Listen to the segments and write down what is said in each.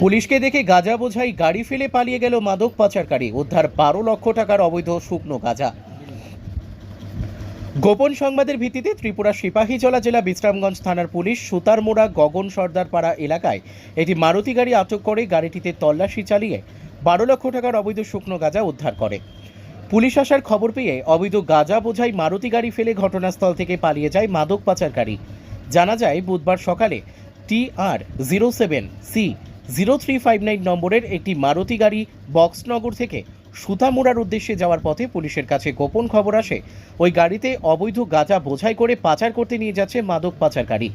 পুলিশকে দেখে গাঁজা বোঝাই গাড়ি ফেলে পালিয়ে গেল মাদক পাচারকারী। উদ্ধার বারো লক্ষ টাকার অবৈধ শুকনো গাঁজা। গোপন সংবাদের ভিত্তিতে ত্রিপুরা সিপাহীজলা জেলা বিশ্রামগঞ্জ থানার পুলিশ সুতারমোড়া গগন সর্দারপাড়া এলাকায় একটি মারুতি গাড়ি আটক করে গাড়িটিতে তল্লাশি চালিয়ে বারো লক্ষ টাকার অবৈধ শুকনো গাঁজা উদ্ধার করে। পুলিশ আসার খবর পেয়ে অবৈধ গাঁজা বোঝাই মারুতি গাড়ি ফেলে ঘটনাস্থল থেকে পালিয়ে যায় মাদক পাচারকারী। জানা যায়, বুধবার সকালে T R zero seven C zero three five nine নম্বরের একটি মারুতি গাড়ি বক্সনগর থেকে সুতামুড়ার উদ্দেশ্যে যাওয়ার পথে পুলিশের কাছে গোপন খবর আসে। ওই গাড়িতে অবৈধ গাঁজা বোঝাই করে পাচার করতে নিয়ে যাচ্ছে মাদক পাচারকারী।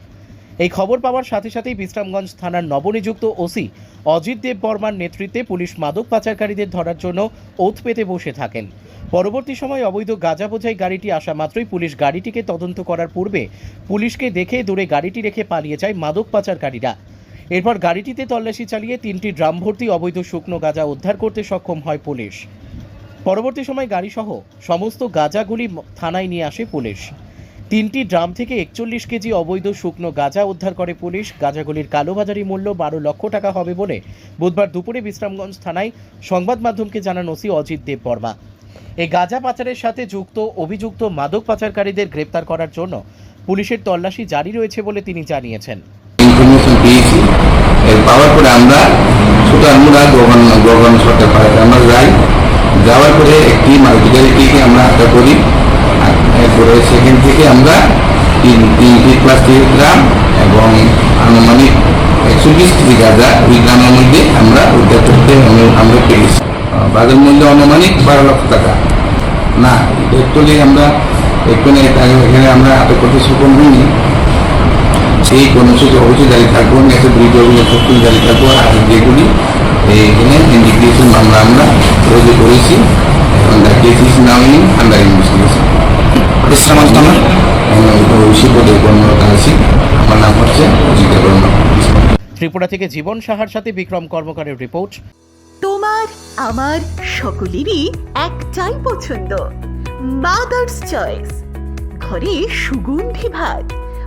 এই খবর পাওয়ার সাথে সাথেই বিশ্রামগঞ্জ থানার নবনিযুক্ত ওসি অজিত দেব বর্মার নেতৃত্বে পুলিশ মাদক পাচারকারীদের ধরার জন্য ওথ পেতে বসে থাকেন। পরবর্তী সময় অবৈধ গাঁজা বোঝাই গাড়িটি আসা মাত্রই পুলিশ গাড়িটিকে তদন্ত করার পূর্বে পুলিশকে দেখে দূরে গাড়িটি রেখে পালিয়ে যায় মাদক পাচারকারীরা। এরপর গাড়িটিতে তল্লাশি চালিয়ে তিনটি ড্রাম ভর্তি অবৈধ শুকনো গাঁজা উদ্ধার করতে সক্ষম হয় পুলিশ। পরবর্তী সময় গাড়িসহ সমস্ত গাঁজাগুলি থানায় নিয়ে আসে পুলিশ। তিনটি ড্রাম থেকে একচল্লিশ কেজি অবৈধ শুকনো গাঁজা উদ্ধার করে পুলিশ। গাঁজাগুলির কালোবাজারি মূল্য বারো লক্ষ টাকা হবে বলে বুধবার দুপুরে বিশ্রামগঞ্জ থানায় সংবাদ মাধ্যমকে জানান ওসি অজিত দেব বর্মা এই গাঁজা পাচারের সাথে যুক্ত, অভিযুক্ত মাদক পাচারকারীদের গ্রেপ্তার করার জন্য পুলিশের তল্লাশি জারি রয়েছে বলে তিনি জানিয়েছেন। পাওয়ার পরে আমরা সুতারমুড়া গগন গগন সরকার পাড়াতে আমরা যাই যাওয়ার পরে একটি গাড়িটিকে আমরা আটকা করি। এরপরে সেখান থেকে আমরা তিন তিন ফিট প্লাস্টিক গ্রাম এবং আনুমানিক একশো বিশ কেজি গাঁজা ওই গ্রামের মধ্যে আমরা উদ্ধার করতে আমরা- আমরা আহ, বাজার মূল্য আনুমানিক বারো লক্ষ টাকা। না একচুয়ালি আমরা এখানে এখানে আমরা আটক করতে সক্ষম হইনি। সেই কর্মসূচি অবশ্যই জারি থাকব নেক্সট ব্রিজ অভিযোগ জারি থাকব আর যেগুলি এখানে ইন্ডিগ্রেশন মামলা আমরা রোজে করেছি এবং the case is now in under investigation Bishramganj থানা শিবদের কর্মরত আছি আমার নাম হচ্ছে অজিত বর্মা। ত্রিপুরা থেকে জীবন সাহার সাথে বিক্রম কর্মকারের রিপোর্ট। তোমার আমার সকলেরই একটাই পছন্দ মাদার্স চয়েস ঘরে সুগন্ধি ভাত।